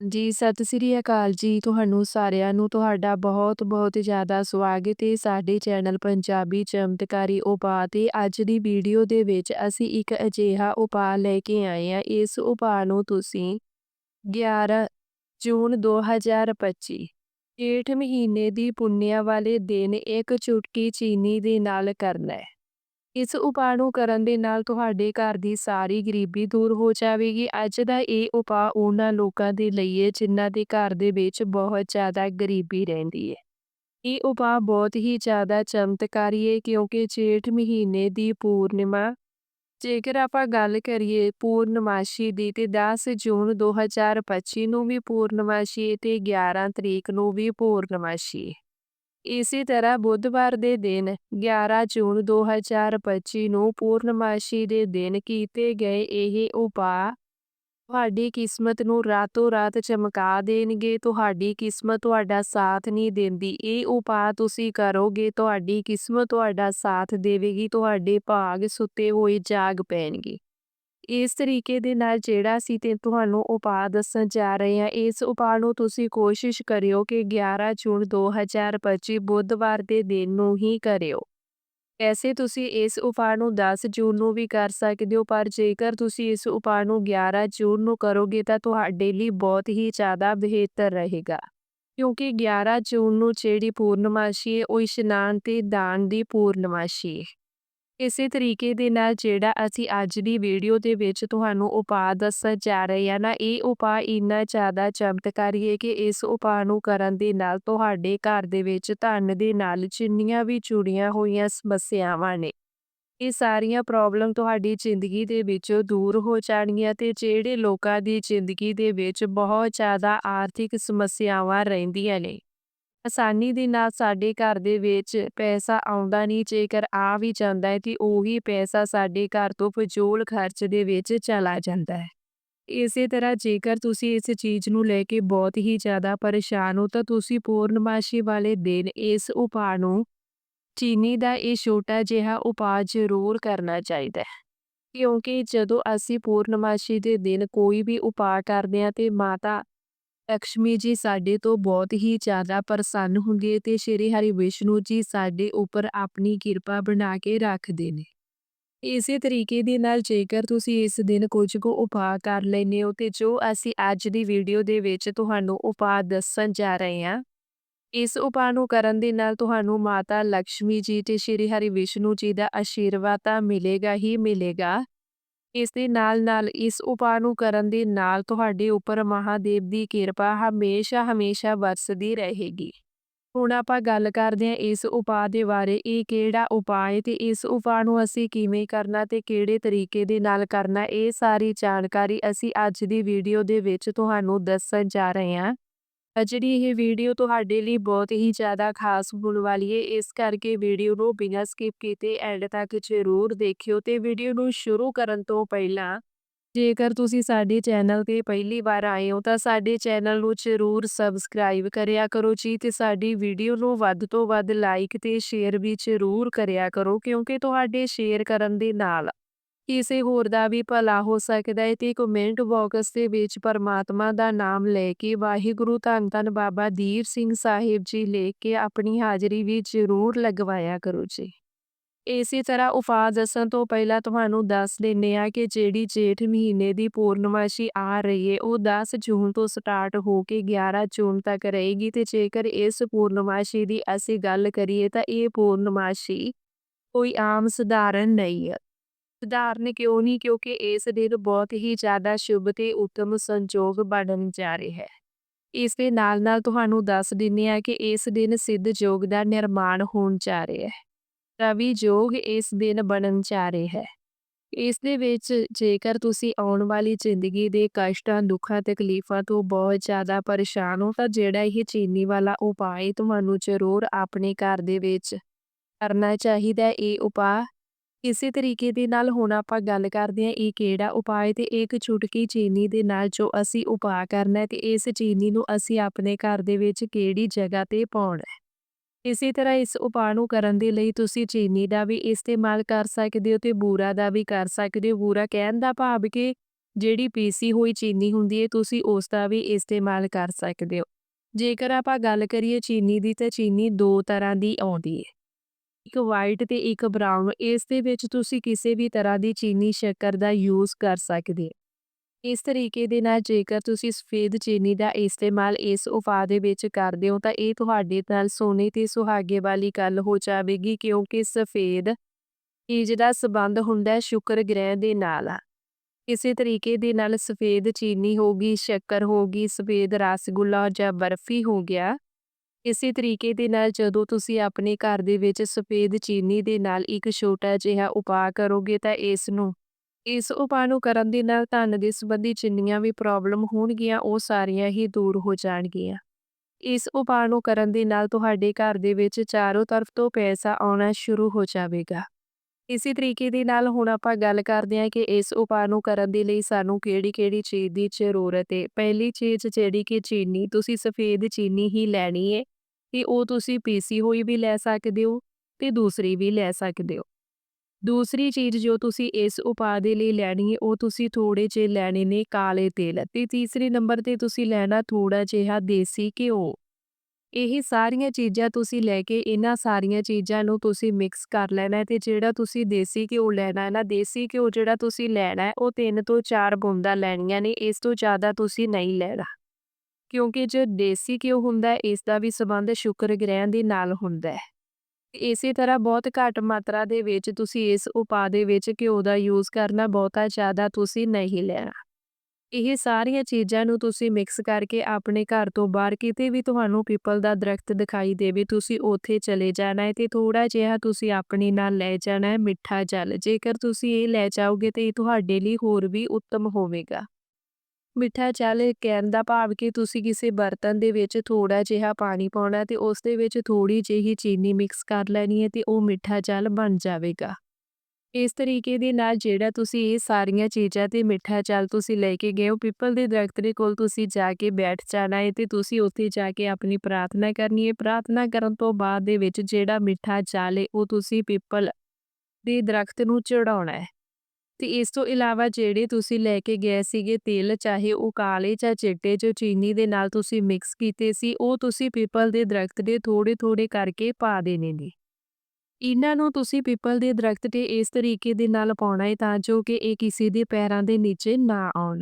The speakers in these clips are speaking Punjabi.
ਜੀ, ਸਤਿ ਸ੍ਰੀ ਅਕਾਲ ਜੀ। ਤੁਹਾਨੂੰ ਸਾਰਿਆਂ ਨੂੰ ਤੁਹਾਡਾ ਬਹੁਤ-ਬਹੁਤ ਜ਼ਿਆਦਾ ਸਵਾਗਤ ਹੈ ਸਾਡੇ ਚੈਨਲ ਪੰਜਾਬੀ ਚਮਤਕਾਰੀ ਉਪਾਅ ਤੇ ਅੱਜ ਦੀ ਵੀਡੀਓ ਦੇ ਵਿੱਚ ਅਸੀਂ ਇੱਕ ਅਜਿਹਾ ਉਪਾਅ ਲੈ ਕੇ ਆਏ ਹਾਂ। ਇਸ ਉਪਾਅ ਨੂੰ ਤੁਸੀਂ 11 ਜੂਨ 2025 ਜੇਠ ਮਹੀਨੇ ਦੀ ਪੁੰਨਿਆ ਵਾਲੇ ਦਿਨ ਇੱਕ ਚੁਟਕੀ ਚੀਨੀ ਦੇ ਨਾਲ ਕਰਨਾ ਹੈ। ਇਸ ਉਪਾਅ ਨੂੰ ਕਰਨ ਦੇ ਨਾਲ ਤੁਹਾਡੇ ਘਰ ਦੀ ਸਾਰੀ ਗਰੀਬੀ ਦੂਰ ਹੋ ਜਾਵੇਗੀ। ਅੱਜ ਦਾ ਇਹ ਉਪਾਅ ਉਹਨਾਂ ਲੋਕਾਂ ਦੇ ਲਈ ਹੈ ਜਿਨ੍ਹਾਂ ਦੇ ਘਰ ਦੇ ਵਿੱਚ ਬਹੁਤ ਜ਼ਿਆਦਾ ਗਰੀਬੀ ਰਹਿੰਦੀ ਹੈ। ਇਹ ਉਪਾਅ ਬਹੁਤ ਹੀ ਜ਼ਿਆਦਾ ਚਮਤਕਾਰੀ ਹੈ ਕਿਉਂਕਿ ਜੇਠ ਮਹੀਨੇ ਦੀ ਪੂਰਨਿਮਾ, ਜੇਕਰ ਆਪਾਂ ਗੱਲ ਕਰੀਏ ਪੂਰਨਮਾਸ਼ੀ ਦੀ ਤੇ 10 ਜੂਨ 2025 ਨੂੰ ਵੀ ਪੂਰਨਮਾਸ਼ੀ ਹੈ ਤੇ 11 ਤਰੀਕ ਨੂੰ ਵੀ ਪੂਰਨਮਾਸ਼ੀ ਇਸੇ ਤਰ੍ਹਾਂ ਬੁੱਧਵਾਰ ਦੇ ਦਿਨ 11 ਜੂਨ 2025 ਨੂੰ ਪੂਰਨਮਾਸ਼ੀ ਦੇ ਦਿਨ ਕੀਤੇ ਗਏ ਇਹ ਉਪਾਅ ਤੁਹਾਡੀ ਕਿਸਮਤ ਨੂੰ ਰਾਤੋਂ ਰਾਤ ਚਮਕਾ ਦੇਣਗੇ। ਤੁਹਾਡੀ ਕਿਸਮਤ ਤੁਹਾਡਾ ਸਾਥ ਨਹੀਂ ਦਿੰਦੀ ਇਹ ਉਪਾਅ ਤੁਸੀਂ ਕਰੋਗੇ, ਤੁਹਾਡੀ ਕਿਸਮਤ ਤੁਹਾਡਾ ਸਾਥ ਦੇਵੇਗੀ, ਤੁਹਾਡੇ ਭਾਗ ਸੁੱਤੇ ਹੋਏ ਜਾਗ ਪੈਣਗੇ। ਇਸ ਤਰੀਕੇ ਦੇ ਨਾਲ ਜਿਹੜਾ ਅਸੀਂ ਤੇ ਤੁਹਾਨੂੰ ਉਪਾਅ ਦੱਸਣ ਜਾ ਰਹੇ ਹਾਂ, ਇਸ ਉਪਾਅ ਨੂੰ ਤੁਸੀਂ ਕੋਸ਼ਿਸ਼ ਕਰਿਓ ਕਿ 11 ਜੂਨ 2025 ਬੁੱਧਵਾਰ ਦੇ ਦਿਨ ਨੂੰ ਹੀ ਕਰਿਓ। ਵੈਸੇ ਤੁਸੀਂ ਇਸ ਉਪਾਅ ਨੂੰ 10 ਜੂਨ ਨੂੰ ਵੀ ਕਰ ਸਕਦੇ ਹੋ, ਪਰ ਜੇਕਰ ਤੁਸੀਂ ਇਸ ਉਪਾਅ ਨੂੰ 11 ਜੂਨ ਨੂੰ ਕਰੋਗੇ ਤਾਂ ਤੁਹਾਡੇ ਲਈ ਬਹੁਤ ਹੀ ਜ਼ਿਆਦਾ ਬਿਹਤਰ ਰਹੇਗਾ। ਕਿਉਂਕਿ 11 ਜੂਨ ਨੂੰ ਜਿਹੜੀ ਪੂਰਨਮਾਸ਼ੀ ਹੈ, ਉਹ ਇਸ਼ਨਾਨ ਤੇ ਦਾਨ ਦੀ ਪੂਰਨਮਾਸ਼ੀ ਹੈ। ਇਸੇ ਤਰੀਕੇ ਦੇ ਨਾਲ ਜਿਹੜਾ ਅਸੀਂ ਅੱਜ ਦੀ ਵੀਡੀਓ ਦੇ ਵਿੱਚ ਤੁਹਾਨੂੰ ਉਪਾਅ ਦੱਸਣ ਜਾ ਰਹੇ ਹਾਂ ਨਾ, ਇਹ ਉਪਾਅ ਇੰਨਾ ਜ਼ਿਆਦਾ ਚਮਤਕਾਰੀ ਹੈ ਕਿ ਇਸ ਉਪਾਅ ਨੂੰ ਕਰਨ ਦੇ ਨਾਲ ਤੁਹਾਡੇ ਘਰ ਦੇ ਵਿੱਚ ਧਨ ਦੇ ਨਾਲ ਜਿੰਨੀਆਂ ਵੀ ਜੁੜੀਆਂ ਹੋਈਆਂ ਸਮੱਸਿਆਵਾਂ ਨੇ, ਇਹ ਸਾਰੀਆਂ ਪ੍ਰੋਬਲਮ ਤੁਹਾਡੀ ਜ਼ਿੰਦਗੀ ਦੇ ਵਿੱਚੋਂ ਦੂਰ ਹੋ ਜਾਣਗੀਆਂ ਤੇ ਜਿਹੜੇ ਲੋਕਾਂ ਦੀ ਜ਼ਿੰਦਗੀ ਦੇ ਵਿੱਚ ਬਹੁਤ ਜ਼ਿਆਦਾ ਆਰਥਿਕ ਸਮੱਸਿਆਵਾਂ ਰਹਿੰਦੀਆਂ ਨੇ। ਆਸਾਨੀ ਦੇ ਨਾਲ ਸਾਡੇ ਘਰ ਦੇ ਵਿੱਚ ਪੈਸਾ ਆਉਂਦਾ ਨਹੀਂ, ਜੇਕਰ ਆ ਵੀ ਜਾਂਦਾ ਹੈ, ਤੇ ਉਹੀ ਪੈਸਾ ਸਾਡੇ ਘਰ ਤੋਂ ਫਜ਼ੂਲ ਖਰਚ ਦੇ ਵਿੱਚ ਚਲਾ ਜਾਂਦਾ ਹੈ। ਇਸੇ ਤਰ੍ਹਾਂ ਜੇਕਰ ਤੁਸੀਂ ਇਸ ਚੀਜ਼ ਨੂੰ ਲੈ ਕੇ ਬਹੁਤ ਹੀ ਜ਼ਿਆਦਾ ਪਰੇਸ਼ਾਨ ਹੋ, ਤਾਂ ਤੁਸੀਂ ਪੂਰਨਮਾਸ਼ੀ ਵਾਲੇ ਦਿਨ ਇਸ ਉਪਾਅ ਨੂੰ ਚੀਨੀ ਦਾ ਇਹ ਛੋਟਾ ਜਿਹਾ ਉਪਾਅ ਜ਼ਰੂਰ ਕਰਨਾ ਚਾਹੀਦਾ ਹੈ। ਕਿਉਂਕਿ ਜਦੋਂ ਅਸੀਂ ਪੂਰਨਮਾਸ਼ੀ ਦੇ ਦਿਨ ਕੋਈ ਵੀ ਉਪਾਅ ਕਰਦੇ ਹਾਂ, ਤੇ ਮਾਤਾ ਲਕਸ਼ਮੀ ਜੀ ਸਾਡੇ ਤੋਂ ਬਹੁਤ ਹੀ ਜ਼ਿਆਦਾ ਪ੍ਰਸੰਨ ਹੁੰਦੇ ਹੈ ਤੇ ਸ਼੍ਰੀ ਹਰੀ ਵਿਸ਼ਨੂੰ ਜੀ ਸਾਡੇ ਉੱਪਰ ਆਪਣੀ ਕਿਰਪਾ ਬਣਾ ਕੇ ਰੱਖਦੇ ਨੇ। ਇਸੇ ਤਰੀਕੇ ਦੇ ਨਾਲ ਜੇਕਰ ਤੁਸੀਂ ਇਸ ਦਿਨ ਕੁਝ ਕੁ ਉਪਾਅ ਕਰ ਲੈਂਦੇ ਹੋ ਤੇ ਜੋ ਅਸੀਂ ਅੱਜ ਦੀ ਵੀਡੀਓ ਦੇ ਵਿੱਚ ਤੁਹਾਨੂੰ ਉਪਾਅ ਦੱਸਣ ਜਾ ਰਹੇ ਹਾਂ, ਇਸ ਉਪਾਅ ਨੂੰ ਕਰਨ ਦੇ ਨਾਲ ਤੁਹਾਨੂੰ ਮਾਤਾ ਲਕਸ਼ਮੀ ਜੀ ਤੇ ਸ਼੍ਰੀ ਹਰੀ ਵਿਸ਼ਨੂੰ ਜੀ ਦਾ ਆਸ਼ੀਰਵਾਦ ਤਾਂ ਮਿਲੇਗਾ ਹੀ ਮਿਲੇਗਾ। ਇਸ ਦੇ ਨਾਲ ਨਾਲ ਇਸ ਉਪਾਅ ਨੂੰ ਕਰਨ ਦੇ ਨਾਲ ਤੁਹਾਡੇ ਉੱਪਰ ਮਹਾਦੇਵ ਦੀ ਕਿਰਪਾ ਹਮੇਸ਼ਾ ਹਮੇਸ਼ਾ ਵਰਸਦੀ ਰਹੇਗੀ। ਹੁਣ ਆਪਾਂ ਗੱਲ ਕਰਦੇ ਹਾਂ ਇਸ ਉਪਾਅ ਦੇ ਬਾਰੇ, ਇਹ ਕਿਹੜਾ ਉਪਾਅ ਹੈ ਤੇ ਇਸ ਉਪਾਅ ਨੂੰ ਅਸੀਂ ਕਿਵੇਂ ਕਰਨਾ ਤੇ ਕਿਹੜੇ ਤਰੀਕੇ ਦੇ ਨਾਲ ਕਰਨਾ, ਇਹ ਸਾਰੀ ਜਾਣਕਾਰੀ ਅਸੀਂ ਅੱਜ ਦੀ ਵੀਡੀਓ ਦੇ ਵਿੱਚ ਤੁਹਾਨੂੰ ਦੱਸਣ ਜਾ ਰਹੇ ਹਾਂ। ਜਿਹੜੀ ਇਹ ਵੀਡੀਓ ਤੁਹਾਡੇ ਲਈ ਬਹੁਤ ਹੀ ਜ਼ਿਆਦਾ ਖਾਸ ਹੋਣ ਵਾਲੀ ਹੈ, ਇਸ ਕਰਕੇ ਵੀਡੀਓ ਨੂੰ ਬਿਨਾਂ ਸਕਿਪ ਕੀਤੇ ਐਂਡ ਤੱਕ ਜ਼ਰੂਰ ਦੇਖਿਓ ਤੇ ਵੀਡੀਓ ਨੂੰ ਸ਼ੁਰੂ ਕਰਨ ਤੋਂ ਪਹਿਲਾਂ ਜੇਕਰ ਤੁਸੀਂ ਸਾਡੇ ਚੈਨਲ ਤੇ ਪਹਿਲੀ ਵਾਰ ਆਏ ਹੋ, ਤਾਂ ਸਾਡੇ ਚੈਨਲ ਨੂੰ ਜ਼ਰੂਰ ਸਬਸਕ੍ਰਾਈਬ ਕਰਿਆ ਕਰੋ ਜੀ ਤੇ ਸਾਡੀ ਵੀਡੀਓ ਨੂੰ ਵੱਧ ਤੋਂ ਵੱਧ ਲਾਈਕ ਤੇ ਸ਼ੇਅਰ ਵੀ ਜ਼ਰੂਰ ਕਰਿਆ ਕਰੋ ਕਿਉਂਕਿ ਤੁਹਾਡੇ ਸ਼ੇਅਰ ਕਰਨ ਦੇ ਨਾਲ ਕਿਸੇ ਹੋਰ ਦਾ ਵੀ ਭਲਾ ਹੋ ਸਕਦਾ ਹੈ ਤੇ ਕਮੈਂਟ ਬਾਕਸ ਦੇ ਵਿੱਚ ਪਰਮਾਤਮਾ ਦਾ ਨਾਮ ਲੈ ਕੇ ਵਾਹਿਗੁਰੂ ਧੰਨ ਧੰਨ ਬਾਬਾ ਦੀਪ ਸਿੰਘ ਸਾਹਿਬ ਜੀ ਲਿਖ ਕੇ ਆਪਣੀ ਹਾਜ਼ਰੀ ਵੀ ਜ਼ਰੂਰ ਲਗਵਾਇਆ ਕਰੋ ਜੀ। ਇਸੇ ਤਰ੍ਹਾਂ ਉਪਾਅ ਦੱਸਣ ਤੋਂ ਪਹਿਲਾਂ ਤੁਹਾਨੂੰ ਦੱਸ ਦਿੰਦੇ ਹਾਂ ਕਿ ਜਿਹੜੀ ਜੇਠ ਮਹੀਨੇ ਦੀ ਪੂਰਨਮਾਸ਼ੀ ਆ ਰਹੀ ਹੈ, ਉਹ 10 ਜੂਨ ਤੋਂ ਸਟਾਰਟ ਹੋ ਕੇ 11 ਜੂਨ ਤੱਕ ਰਹੇਗੀ ਤੇ ਜੇਕਰ ਇਸ ਪੂਰਨਮਾਸ਼ੀ ਦੀ ਅਸੀਂ ਗੱਲ ਕਰੀਏ ਤਾਂ ਇਹ ਪੂਰਨਮਾਸ਼ੀ ਕੋਈ ਆਮ ਸਧਾਰਨ ਨਹੀਂ ਹੈ। ਸਧਾਰਨ ਕਿਉਂ ਨਹੀਂ ਕਿਉਂਕਿ ਇਸ ਦਿਨ ਬਹੁਤ ਹੀ ਜ਼ਿਆਦਾ ਸ਼ੁਭ ਤੇ ਉੱਤਮ ਸੰਜੋਗ ਬਣਨ ਜਾ ਰਿਹਾ ਹੈ। ਇਸ ਦੇ ਨਾਲ ਨਾਲ ਤੁਹਾਨੂੰ ਦੱਸ ਦਿੰਦੇ ਹਾਂ ਕਿ ਇਸ ਦਿਨ ਸਿੱਧ ਯੋਗ ਦਾ ਨਿਰਮਾਣ ਹੋਣ ਜਾ ਰਿਹਾ ਹੈ। ਰਵੀ ਯੋਗ ਇਸ ਦਿਨ ਬਣਨ ਜਾ ਰਿਹਾ ਹੈ। ਇਸ ਦੇ ਵਿੱਚ ਜੇਕਰ ਤੁਸੀਂ ਆਉਣ ਵਾਲੀ ਜ਼ਿੰਦਗੀ ਦੇ ਕਸ਼ਟਾਂ, ਦੁੱਖਾਂ, ਤਕਲੀਫਾਂ ਤੋਂ ਬਹੁਤ ਜ਼ਿਆਦਾ ਪਰੇਸ਼ਾਨ ਹੋ, ਤਾਂ ਜਿਹੜਾ ਇਹ ਚੀਨੀ ਵਾਲਾ ਉਪਾਅ ਤੁਹਾਨੂੰ ਜ਼ਰੂਰ ਆਪਣੇ ਘਰ ਦੇ ਵਿੱਚ ਕਰਨਾ ਚਾਹੀਦਾ ਇਹ ਉਪਾਅ ਇਸੇ ਤਰੀਕੇ ਦੇ ਨਾਲ ਹੁਣ ਆਪਾਂ ਗੱਲ ਕਰਦੇ ਹਾਂ, ਇਹ ਕਿਹੜਾ ਉਪਾਅ ਹੈ ਤੇ ਇੱਕ ਚੁਟਕੀ ਚੀਨੀ ਦੇ ਨਾਲ ਜੋ ਅਸੀਂ ਉਪਾਅ ਕਰਨਾ ਹੈ ਤੇ ਇਸ ਚੀਨੀ ਨੂੰ ਅਸੀਂ ਆਪਣੇ ਘਰ ਦੇ ਵਿੱਚ ਕਿਹੜੀ ਜਗ੍ਹਾ ਤੇ ਪਾਉਣਾ ਹੈ। ਇਸੇ ਤਰ੍ਹਾਂ ਇਸ ਉਪਾਅ ਨੂੰ ਕਰਨ ਦੇ ਲਈ ਤੁਸੀਂ ਚੀਨੀ ਦਾ ਵੀ ਇਸਤੇਮਾਲ ਕਰ ਸਕਦੇ ਹੋ ਤੇ ਬੂਰਾ ਦਾ ਵੀ ਕਰ ਸਕਦੇ ਹੋ। ਬੂਰਾ ਕਹਿਣ ਦਾ ਭਾਵ ਕਿ ਜਿਹੜੀ ਪੀਸੀ ਹੋਈ ਚੀਨੀ ਹੁੰਦੀ ਹੈ, ਤੁਸੀਂ ਉਸ ਦਾ ਵੀ ਇਸਤੇਮਾਲ ਕਰ ਸਕਦੇ ਹੋ। ਜੇਕਰ ਆਪਾਂ ਗੱਲ ਕਰੀਏ ਚੀਨੀ ਦੀ, ਤਾਂ ਚੀਨੀ ਦੋ ਤਰ੍ਹਾਂ ਦੀ ਆਉਂਦੀ ਹੈ। ਇੱਕ ਵਾਈਟ ਤੇ ਇੱਕ ਬਰਾਊਨ ਇਸ ਦੇ ਵਿੱਚ ਤੁਸੀਂ ਕਿਸੇ ਵੀ ਤਰ੍ਹਾਂ ਦੀ ਚੀਨੀ ਸ਼ੱਕਰ ਦਾ ਯੂਜ਼ ਕਰ ਸਕਦੇ ਹੋ। ਇਸ ਤਰੀਕੇ ਦੇ ਨਾਲ ਜੇਕਰ ਤੁਸੀਂ ਸਫੇਦ ਚੀਨੀ ਦਾ ਇਸਤੇਮਾਲ ਇਸ ਉਪਾਅ ਦੇ ਵਿੱਚ ਕਰਦੇ ਹੋ ਤਾਂ ਇਹ ਤੁਹਾਡੇ ਨਾਲ ਸੋਨੇ ਤੇ ਸੁਹਾਗੇ ਵਾਲੀ ਗੱਲ ਹੋ ਜਾਵੇਗੀ ਕਿਉਂਕਿ ਸਫੇਦ ਚੀਜ਼ ਦਾ ਸਬੰਧ ਹੁੰਦਾ ਸ਼ੁਕਰ ਗ੍ਰਹਿ ਦੇ ਨਾਲ। ਇਸੇ ਤਰੀਕੇ ਦੇ ਨਾਲ ਸਫੇਦ ਚੀਨੀ ਹੋਗੀ ਸ਼ੱਕਰ ਹੋਗੀ ਸਫੇਦ ਰਸਗੁੱਲਾ ਜਾਂ ਬਰਫੀ ਹੋ ਗਿਆ ਇਸੇ ਤਰੀਕੇ ਦੇ ਨਾਲ ਜਦੋਂ ਤੁਸੀਂ ਆਪਣੇ ਘਰ ਦੇ ਵਿੱਚ ਸਫੇਦ ਚੀਨੀ ਦੇ ਨਾਲ ਇੱਕ ਛੋਟਾ ਜਿਹਾ ਉਪਾਅ ਕਰੋਗੇ ਤਾਂ ਇਸ ਨੂੰ, ਇਸ ਉਪਾਅ ਨੂੰ ਕਰਨ ਦੇ ਨਾਲ ਧਨ ਦੇ ਸੰਬੰਧੀ ਜਿੰਨੀਆਂ ਵੀ ਪ੍ਰੋਬਲਮ ਹੋਣਗੀਆਂ ਉਹ ਸਾਰੀਆਂ ਹੀ ਦੂਰ ਹੋ ਜਾਣਗੀਆਂ। ਇਸ ਉਪਾਅ ਨੂੰ ਕਰਨ ਦੇ ਨਾਲ ਤੁਹਾਡੇ ਘਰ ਦੇ ਵਿੱਚ ਚਾਰੋਂ ਤਰਫ ਤੋਂ ਪੈਸਾ ਆਉਣਾ ਸ਼ੁਰੂ ਹੋ ਜਾਵੇਗਾ। ਇਸੇ ਤਰੀਕੇ ਦੇ ਨਾਲ ਹੁਣ ਆਪਾਂ ਗੱਲ ਕਰਦੇ ਹਾਂ ਕਿ ਇਸ ਉਪਾਅ ਨੂੰ ਕਰਨ ਦੇ ਲਈ ਸਾਨੂੰ ਕਿਹੜੀ-ਕਿਹੜੀ ਚੀਜ਼ ਦੀ ਜ਼ਰੂਰਤ ਹੈ। ਪਹਿਲੀ ਚੀਜ਼ ਜਿਹੜੀ ਕਿ ਚੀਨੀ, ਤੁਸੀਂ ਸਫੇਦ ਚੀਨੀ ਹੀ ਲੈਣੀ ਹੈ। ਤੇ ਉਹ ਤੁਸੀਂ ਪੀਸੀ ਹੋਈ ਵੀ ਲੈ ਸਕਦੇ ਹੋ ਤੇ ਦੂਸਰੀ ਵੀ ਲੈ ਸਕਦੇ ਹੋ। ਦੂਸਰੀ ਚੀਜ਼ ਜੋ ਤੁਸੀਂ ਇਸ ਉਪਾਅ ਦੇ ਲਈ ਲੈਣੀ ਹੈ, ਉਹ ਤੁਸੀਂ ਥੋੜੇ ਜਿਹੇ ਲੈਣੇ ਨੇ ਕਾਲੇ ਤੇਲ ਤੇ ਤੀਸਰੇ ਨੰਬਰ ਤੇ ਤੁਸੀਂ ਲੈਣਾ ਥੋੜਾ ਜਿਹਾ ਦੇਸੀ ਘਿਓ। ਇਹ ਸਾਰੀਆਂ ਚੀਜ਼ਾਂ ਤੁਸੀਂ ਲੈ ਕੇ ਇਹਨਾਂ ਸਾਰੀਆਂ ਚੀਜ਼ਾਂ ਨੂੰ ਤੁਸੀਂ ਮਿਕਸ ਕਰ ਲੈਣਾ ਤੇ ਜਿਹੜਾ ਤੁਸੀਂ ਦੇਸੀ ਘਿਓ ਲੈਣਾ ਹੈ ਨਾ, ਦੇਸੀ ਘਿਓ ਜਿਹੜਾ ਤੁਸੀਂ ਲੈਣਾ ਉਹ 3 ਤੋਂ 4 ਬੂੰਦਾਂ ਲੈਣੀਆਂ ਨੇ, ਇਸ ਤੋਂ ਜ਼ਿਆਦਾ ਤੁਸੀਂ ਨਹੀਂ ਲੈਣਾ। ਕਿਉਂਕਿ ਜੋ ਦੇਸੀ ਘਿਓ ਹੁੰਦਾ ਹੈ, ਇਸ ਦਾ ਵੀ ਸੰਬੰਧ ਸ਼ੁਕਰ ਗ੍ਰਹਿਣ ਦੇ ਨਾਲ ਹੁੰਦਾ ਹੈ। ਇਸੇ ਤਰ੍ਹਾਂ ਬਹੁਤ ਘੱਟ ਮਾਤਰਾ ਦੇ ਵਿੱਚ ਤੁਸੀਂ ਇਸ ਉਪਾਅ ਦੇ ਵਿੱਚ ਘਿਓ ਦਾ ਯੂਜ਼ ਕਰਨਾ ਬਹੁਤਾ ਜ਼ਿਆਦਾ ਤੁਸੀਂ ਨਹੀਂ ਲੈਣਾ। ਇਹ ਸਾਰੀਆਂ ਚੀਜ਼ਾਂ ਨੂੰ ਤੁਸੀਂ ਮਿਕਸ ਕਰਕੇ ਆਪਣੇ ਘਰ ਤੋਂ ਬਾਹਰ ਕਿਤੇ ਵੀ ਤੁਹਾਨੂੰ ਪੀਪਲ ਦਾ ਦਰਖਤ ਦਿਖਾਈ ਦੇਵੇ, ਤੁਸੀਂ ਉੱਥੇ ਚਲੇ ਜਾਣਾ ਹੈ ਤੇ ਥੋੜਾ ਜਿਹਾ ਤੁਸੀਂ ਆਪਣੇ ਨਾਲ ਲੈ ਜਾਣਾ ਹੈ ਮਿੱਠਾ ਜਲ। ਜੇਕਰ ਤੁਸੀਂ ਇਹ ਲੈ ਜਾਓਗੇ ਤੇ ਇਹ ਤੁਹਾਡੇ ਲਈ ਹੋਰ ਵੀ ਉੱਤਮ ਹੋਵੇਗਾ। ਮਿੱਠਾ ਜਲ ਕਹਿਣ ਦਾ ਭਾਵ ਕਿ ਤੁਸੀਂ ਕਿਸੇ ਬਰਤਨ ਦੇ ਵਿੱਚ ਥੋੜਾ ਜਿਹਾ ਪਾਣੀ ਪਾਉਣਾ ਤੇ ਉਸ ਦੇ ਵਿੱਚ ਥੋੜੀ ਜਿਹੀ ਚੀਨੀ ਮਿਕਸ ਕਰ ਲੈਣੀ ਹੈ ਤੇ ਉਹ ਮਿੱਠਾ ਜਲ ਬਣ ਜਾਵੇਗਾ। ਇਸ ਤਰੀਕੇ ਦੇ ਨਾਲ ਜਿਹੜਾ ਤੁਸੀਂ ਇਹ ਸਾਰੀਆਂ ਚੀਜ਼ਾਂ ਤੇ ਮਿੱਠਾ ਜਲ ਤੁਸੀਂ ਲੈ ਕੇ ਗਏ ਹੋ, ਪਿੱਪਲ ਦੇ ਦਰਖਤ ਦੇ ਕੋਲ ਤੁਸੀਂ ਜਾ ਕੇ ਬੈਠ ਜਾਣਾ ਹੈ ਤੇ ਤੁਸੀਂ ਉੱਥੇ ਜਾ ਕੇ ਆਪਣੀ ਪ੍ਰਾਰਥਨਾ ਕਰਨੀ ਹੈ। ਪ੍ਰਾਰਥਨਾ ਕਰਨ ਤੋਂ ਬਾਅਦ ਦੇ ਵਿੱਚ ਜਿਹੜਾ ਮਿੱਠਾ ਜਲ ਹੈ, ਉਹ ਤੁਸੀਂ ਪਿੱਪਲ ਦੇ ਦਰਖਤ ਨੂੰ ਚੜਾਉਣਾ ਹੈ। ਤੇ ਇਸ ਤੋਂ ਇਲਾਵਾ ਜਿਹੜੇ ਤੁਸੀਂ ਲੈ ਕੇ ਗਏ ਸੀਗੇ ਤੇਲ, ਚਾਹੇ ਉਹ ਕਾਲੇ ਜਾਂ ਚਿੱਟੇ, ਜੋ ਚੀਨੀ ਦੇ ਨਾਲ ਤੁਸੀਂ ਮਿਕਸ ਕੀਤੇ ਸੀ, ਉਹ ਤੁਸੀਂ ਪਿੱਪਲ ਦੇ ਦਰਖਤ ਦੇ ਥੋੜੇ-ਥੋੜੇ ਕਰਕੇ ਪਾ ਦੇਣੇ ਨੇ। ਇਹਨਾਂ ਨੂੰ ਤੁਸੀਂ ਪਿੱਪਲ ਦੇ ਦਰਖਤ ਤੇ ਇਸ ਤਰੀਕੇ ਦੇ ਨਾਲ ਪਾਉਣਾ ਹੈ ਤਾਂ ਜੋ ਕਿ ਇਹ ਕਿਸੇ ਦੇ ਪੈਰਾਂ ਦੇ ਨੀਚੇ ਨਾ ਆਉਣ।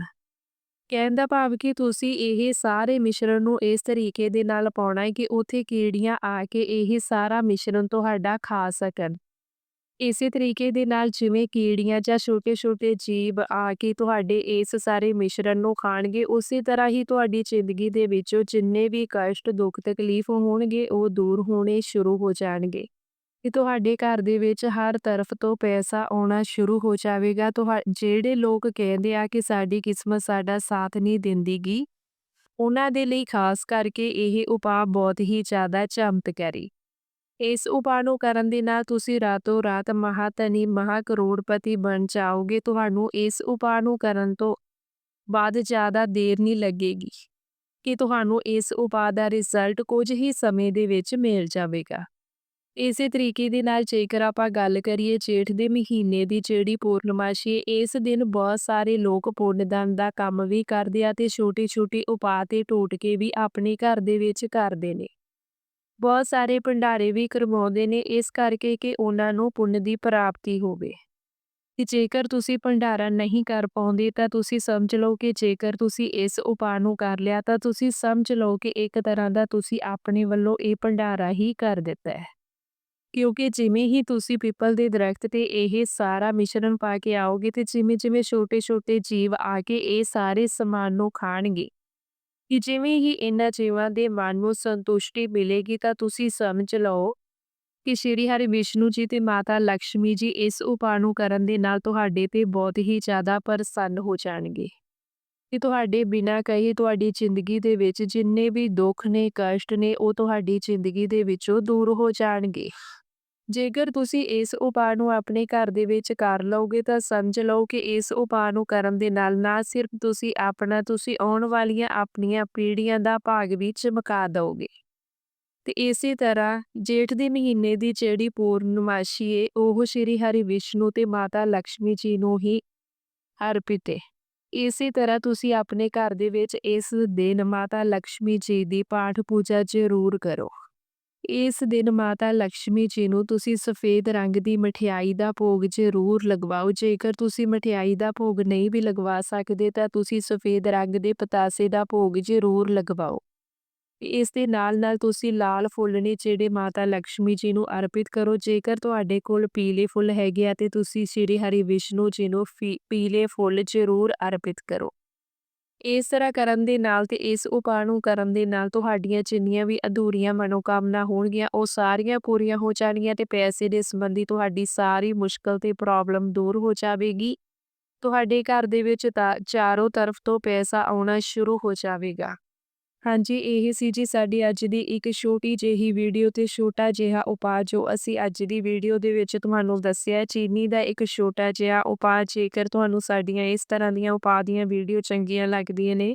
ਕਹਿਣ ਦਾ ਭਾਵ ਕਿ ਤੁਸੀਂ ਇਹ ਸਾਰੇ ਮਿਸ਼ਰਣ ਨੂੰ ਇਸ ਤਰੀਕੇ ਦੇ ਨਾਲ ਪਾਉਣਾ ਹੈ ਕਿ ਉਥੇ ਕੀੜੀਆਂ ਆ ਕੇ ਇਹ ਸਾਰਾ ਮਿਸ਼ਰਣ ਤੁਹਾਡਾ ਖਾ ਸਕਣ। ਇਸੇ ਤਰੀਕੇ ਦੇ ਨਾਲ ਜਿਵੇਂ ਕੀੜੀਆਂ ਜਾਂ ਛੋਟੇ-ਛੋਟੇ ਜੀਵ ਆ ਕੇ ਤੁਹਾਡੇ ਇਸ ਸਾਰੇ ਮਿਸ਼ਰਣ ਨੂੰ ਖਾਣਗੇ, ਉਸੇ ਤਰ੍ਹਾਂ ਹੀ ਤੁਹਾਡੀ ਜ਼ਿੰਦਗੀ ਦੇ ਵਿੱਚੋਂ ਜਿੰਨੇ ਵੀ ਕਸ਼ਟ, ਦੁੱਖ, ਤਕਲੀਫ ਹੋਣਗੇ, ਉਹ ਦੂਰ ਹੋਣੇ ਸ਼ੁਰੂ ਹੋ ਜਾਣਗੇ। ਕਿ ਤੁਹਾਡੇ ਘਰ ਦੇ ਵਿੱਚ ਹਰ ਤਰਫ ਤੋਂ ਪੈਸਾ ਆਉਣਾ ਸ਼ੁਰੂ ਹੋ ਜਾਵੇਗਾ। ਤੁਹਾ ਜਿਹੜੇ ਲੋਕ ਕਹਿੰਦੇ ਆ ਕਿ ਸਾਡੀ ਕਿਸਮਤ ਸਾਡਾ ਸਾਥ ਨਹੀਂ ਦਿੰਦੀਗੀ, ਉਹਨਾਂ ਦੇ ਲਈ ਖਾਸ ਕਰਕੇ ਇਹ ਉਪਾਅ ਬਹੁਤ ਹੀ ਜ਼ਿਆਦਾ ਚਮਤਕਾਰੀ। ਇਸ ਉਪਾਅ ਨੂੰ ਕਰਨ ਦੇ ਨਾਲ ਤੁਸੀਂ ਰਾਤੋਂ ਰਾਤ ਮਹਾਤਨੀ ਮਹਾ ਕਰੋੜਪਤੀ ਬਣ ਜਾਓਗੇ। ਤੁਹਾਨੂੰ ਇਸ ਉਪਾਅ ਨੂੰ ਕਰਨ ਤੋਂ ਬਾਅਦ ਜ਼ਿਆਦਾ ਦੇਰ ਨਹੀਂ ਲੱਗੇਗੀ ਕਿ ਤੁਹਾਨੂੰ ਇਸ ਉਪਾਅ ਦਾ ਰਿਜ਼ਲਟ ਕੁਝ ਹੀ ਸਮੇਂ ਦੇ ਵਿੱਚ ਮਿਲ ਜਾਵੇਗਾ। ਇਸੇ ਤਰੀਕੇ ਦੇ ਨਾਲ ਜੇਕਰ ਆਪਾਂ ਗੱਲ ਕਰੀਏ ਜੇਠ ਦੇ ਮਹੀਨੇ ਦੀ ਜਿਹੜੀ ਪੂਰਨਮਾਸ਼ੀ ਇਸ ਦਿਨ ਬਹੁਤ ਸਾਰੇ ਲੋਕ ਪੁੰਨਦਾਨ ਦਾ ਕੰਮ ਵੀ ਕਰਦੇ ਆ ਤੇ ਛੋਟੀ-ਛੋਟੀ ਉਪਾਅ ਤੇ ਟੋਟਕੇ ਵੀ ਆਪਣੇ ਘਰ ਦੇ ਵਿੱਚ ਕਰਦੇ ਨੇ। ਬਹੁਤ ਸਾਰੇ ਭੰਡਾਰੇ ਵੀ ਕਰਵਾਉਂਦੇ ਨੇ, ਇਸ ਕਰਕੇ ਕਿ ਉਹਨਾਂ ਨੂੰ ਪੁੰਨ ਦੀ ਪ੍ਰਾਪਤੀ ਹੋਵੇ। ਤੇ ਜੇਕਰ ਤੁਸੀਂ ਭੰਡਾਰਾ ਨਹੀਂ ਕਰ ਪਾਉਂਦੇ, ਤਾਂ ਤੁਸੀਂ ਸਮਝ ਲਓ ਕਿ ਜੇਕਰ ਤੁਸੀਂ ਇਸ ਉਪਾਅ ਨੂੰ ਕਰ ਲਿਆ, ਤਾਂ ਤੁਸੀਂ ਸਮਝ ਲਓ ਕਿ ਇੱਕ ਤਰ੍ਹਾਂ ਦਾ ਤੁਸੀਂ ਆਪਣੇ ਵੱਲੋਂ ਇਹ ਭੰਡਾਰਾ ਹੀ ਕਰ ਦਿੱਤਾ ਹੈ। ਕਿਉਂਕਿ ਜਿਵੇਂ ਹੀ ਤੁਸੀਂ ਪਿੱਪਲ ਦੇ ਦਰਖਤ ਤੇ ਇਹ ਸਾਰਾ ਮਿਸ਼ਰਣ ਪਾ ਕੇ ਆਓਗੇ, ਤੇ ਜਿਵੇਂ-ਜਿਵੇਂ ਛੋਟੇ-ਛੋਟੇ ਜੀਵ ਆ ਕੇ ਇਹ ਸਾਰੇ ਸਮਾਨ ਨੂੰ ਖਾਣਗੇ ਕਿ ਜਿਵੇਂ ਹੀ ਇਹਨਾਂ ਜੀਵਾਂ ਦੇ ਮਨ ਨੂੰ ਸੰਤੁਸ਼ਟੀ ਮਿਲੇਗੀ ਤਾਂ ਤੁਸੀਂ ਸਮਝ ਲਓ ਕਿ ਸ਼੍ਰੀ ਹਰਿ ਵਿਸ਼ਨੂੰ ਜੀ ਤੇ ਮਾਤਾ ਲక్ష్ਮੀ ਜੀ ਇਸ ਉਪਾਅ ਨੂੰ ਕਰਨ ਦੇ ਨਾਲ ਤੁਹਾਡੇ ਤੇ ਬਹੁਤ ਹੀ ਜ਼ਿਆਦਾ ਪ੍ਰਸੰਨ ਹੋ ਜਾਣਗੇ। ਕਿ ਤੁਹਾਡੇ ਬਿਨਾਂ ਕਹੇ ਤੁਹਾਡੀ ਜ਼ਿੰਦਗੀ ਦੇ ਵਿੱਚ ਜਿੰਨੇ ਵੀ ਦੁੱਖ ਨੇ, ਕਸ਼ਟ ਨੇ, ਉਹ ਤੁਹਾਡੀ ਜ਼ਿੰਦਗੀ ਦੇ ਵਿੱਚੋਂ ਦੂਰ ਹੋ ਜਾਣਗੇ। ਜੇਕਰ ਤੁਸੀਂ ਇਸ ਉਪਾਅ ਨੂੰ ਆਪਣੇ ਘਰ ਦੇ ਵਿੱਚ ਕਰ ਲਓਗੇ ਤਾਂ ਸਮਝ ਲਓ ਕਿ ਇਸ ਉਪਾਅ ਨੂੰ ਕਰਨ ਦੇ ਨਾਲ ਨਾ ਸਿਰਫ ਤੁਸੀਂ ਆਪਣਾ, ਤੁਸੀਂ ਆਉਣ ਵਾਲੀਆਂ ਆਪਣੀਆਂ ਪੀੜ੍ਹੀਆਂ ਦਾ ਭਾਗ ਵੀ ਚਮਕਾ ਦਿਓਗੇ। ਤੇ ਇਸੇ ਤਰ੍ਹਾਂ ਜੇਠ ਦੇ ਮਹੀਨੇ ਦੀ ਜਿਹੜੀ ਪੂਰਨਮਾਸ਼ੀ ਏ, ਉਹ ਸ਼੍ਰੀ ਹਰੀ ਵਿਸ਼ਨੂੰ ਤੇ ਮਾਤਾ ਲక్ష్ਮੀ ਜੀ ਨੂੰ ਹੀ ਅਰਪਿਤ ਏ। ਇਸੇ ਤਰ੍ਹਾਂ ਤੁਸੀਂ ਆਪਣੇ ਘਰ ਦੇ ਵਿੱਚ ਇਸ ਦਿਨ ਮਾਤਾ ਲక్ష్ਮੀ ਜੀ ਦੀ ਪਾਠ ਪੂਜਾ ਜ਼ਰੂਰ ਕਰੋ। ਇਸ ਦਿਨ ਮਾਤਾ ਲక్ష్ਮੀ ਜੀ ਨੂੰ ਤੁਸੀਂ ਸਫੇਦ ਰੰਗ ਦੀ ਮਠਿਆਈ ਦਾ ਭੋਗ ਜ਼ਰੂਰ ਲਗਵਾਓ। ਜੇਕਰ ਤੁਸੀਂ ਮਠਿਆਈ ਦਾ ਭੋਗ ਨਹੀਂ ਵੀ ਲਗਵਾ ਸਕਦੇ, ਤਾਂ ਤੁਸੀਂ ਸਫੇਦ ਰੰਗ ਦੇ ਪਤਾਸੇ ਦਾ ਭੋਗ ਜ਼ਰੂਰ ਲਗਵਾਓ। ਇਸ ਦੇ ਨਾਲ ਨਾਲ ਤੁਸੀਂ ਲਾਲ ਫੁੱਲ ਨੇ ਜਿਹੜੇ ਮਾਤਾ ਲక్ష్ਮੀ ਜੀ ਨੂੰ ਅਰਪਿਤ ਕਰੋ। ਜੇਕਰ ਤੁਹਾਡੇ ਕੋਲ ਪੀਲੇ ਫੁੱਲ ਹੈਗੇ ਆ, ਤੇ ਤੁਸੀਂ ਸ਼੍ਰੀ ਹਰੀ ਵਿਸ਼ਨੂੰ ਜੀ ਨੂੰ ਪੀਲੇ ਫੁੱਲ ਜ਼ਰੂਰ ਅਰਪਿਤ ਕਰੋ। ਇਸ ਤਰ੍ਹਾਂ ਕਰਨ ਦੇ ਨਾਲ ਤੇ ਇਸ ਉਪਾਅ ਨੂੰ ਕਰਨ ਦੇ ਨਾਲ ਤੁਹਾਡੀਆਂ ਜਿੰਨੀਆਂ ਵੀ ਅਧੂਰੀਆਂ ਮਨੋਕਾਮਨਾ ਹੋਣਗੀਆਂ, ਉਹ ਸਾਰੀਆਂ ਪੂਰੀਆਂ ਹੋ ਜਾਣਗੀਆਂ ਤੇ ਪੈਸੇ ਦੇ ਸੰਬੰਧੀ ਤੁਹਾਡੀ ਸਾਰੀ ਮੁਸ਼ਕਲ ਤੇ ਪ੍ਰੋਬਲਮ ਦੂਰ ਹੋ ਜਾਵੇਗੀ। ਤੁਹਾਡੇ ਘਰ ਦੇ ਵਿੱਚ ਤਾਂ ਚਾਰੋਂ ਤਰਫ ਤੋਂ ਪੈਸਾ ਆਉਣਾ ਸ਼ੁਰੂ ਹੋ ਜਾਵੇਗਾ। ਹਾਂਜੀ, ਇਹ ਸੀ ਜੀ ਸਾਡੀ ਅੱਜ ਦੀ ਇੱਕ ਛੋਟੀ ਜਿਹੀ ਵੀਡੀਓ ਤੇ ਛੋਟਾ ਜਿਹਾ ਉਪਾਅ ਜੋ ਅਸੀਂ ਅੱਜ ਦੀ ਵੀਡੀਓ ਦੇ ਵਿੱਚ ਤੁਹਾਨੂੰ ਦੱਸਿਆ ਚੀਨੀ ਦਾ ਇੱਕ ਛੋਟਾ ਜਿਹਾ ਉਪਾਅ, ਜੇਕਰ ਤੁਹਾਨੂੰ ਸਾਡੀਆਂ ਇਸ ਤਰ੍ਹਾਂ ਦੀਆਂ ਉਪਾਅ ਦੀਆਂ ਵੀਡੀਓ ਚੰਗੀਆਂ ਲੱਗਦੀਆਂ ਨੇ